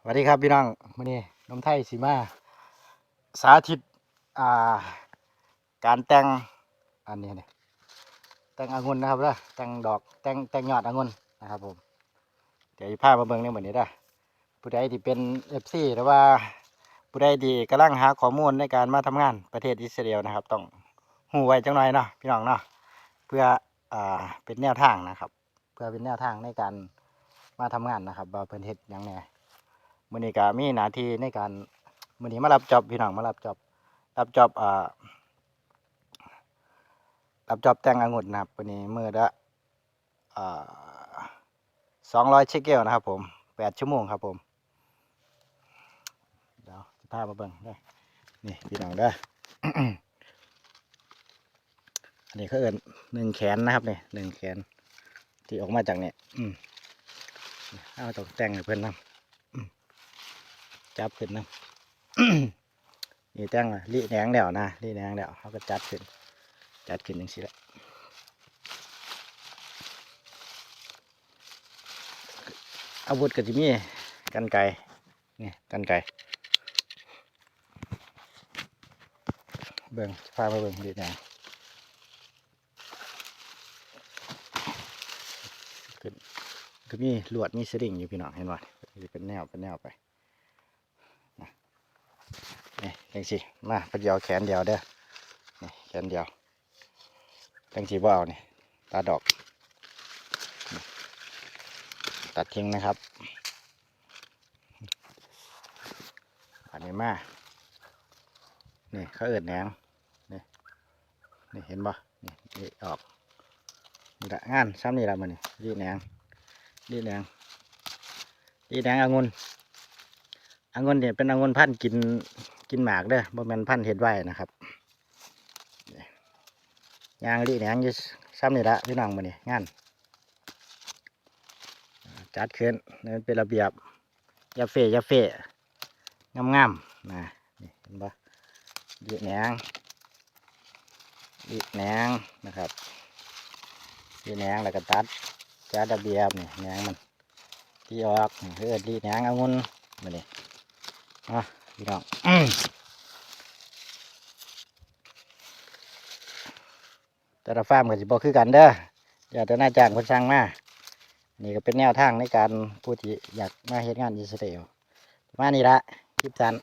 สวัสดีครับพี่น้องมื่อนี้นมไทยสีมา สาธิตอ่าการแต่งอันนี้เนี่ยแต่งองุ่นนะครับเด้อแต่งดอกแต่งแต่งยอดองุ่นนะครับผมเดี๋ยวพามาเบิ่งในเหมือนนี้เด้ผู้ใดที่เป็นเอฟซีหรือว่าผู้ใดที่กำลังหาข้อมูลในการมาทำงานประเทศอิสราเอลนะครับ ต้องหูไว้จังหน่อยเนาะพี่น้องเนาะเพื่ออ่าเป็นแนวทางนะครับ พื่อเป็นแนวทางในการมาทำงานนะครับว่าเพิ่นเฮ็ดหยังแหน่มื่อนี้ก็มีหน้าที่ในการมื่อนี้มารับจอบพี่น้องมารับจอบรับจอบอ่ารับจอบแต่งองุ่นนะครับวันนี้มือละอ่าสองร้อยเชคเกลนะครับผมแปดชั่วโมงครับผมเดี๋ยวจะพามาเบิ่งเด้นี่พี่น้องเด้ออันนี้เขาเอินหนึ่งแขนนะครับเนี่ยหนึ่งแขน ที่ออกมาจากเนี่ยอืมเอาตกแต่งให้เพื่อนนำจับขึ้นนะนี่แต่งอะรีแหนงเดี่ยวนะรีแหนงเดี่ยวเขาก็จัดขึ้น จัดขึ้นอย่างนี้แหละอาวุธก็จะมีกันไกรนี่กันไกเบิ่งพามาเบิ่งรีแหนง ขึ้นก็มีลวดมีสลิงอยู่พี่น้องเห็นไหมเป็นแนวเป็นแนวไปนี่จังสิมาประเดียวแขนเดียวเด้อนี่แขนเดียวจังสิบ่เอานี่ตาดอก ตัดทิ้งนะครับอันนี้มานี่เขาเอิดแหนงนี่นี่เห็นบ่นี่นี่ออก นี่ละงานซ้ำนี่ละมันนี่รีดแหนงรีดแหนงรีแหนงองุ่นองุ่นเนี่ยเป็นองุ่นพันธุ์กินกินหมากเด้อบ่แม่นพันธุ์เห็ดไว้นะครับยางรีแหนงอยู่ซ้ำนี่ละพี่น้องมานี่งานจัดขึ้นนี่มันเป็นระเบียบยาเฟะอยาเฟะงามงามๆนะนี่เห็นปะรีแหนงรีแหนงนะครับ รีแหนงแล้วก็ตัดจัดระเบียบนี่แหนงมันที่ออกนี่อรีแหนงเอางุนมานี่อะพี่น้องแต่ละฟาร์มก็สิบ่คือกันเด้ออย่าแต่หน้าจ้างคนช่างมานี่ก็เป็นแนวทางในการผู้ที่อยากมาเฮ็ดงานอิสราเอลประมาณนี้ละคลิปสั้น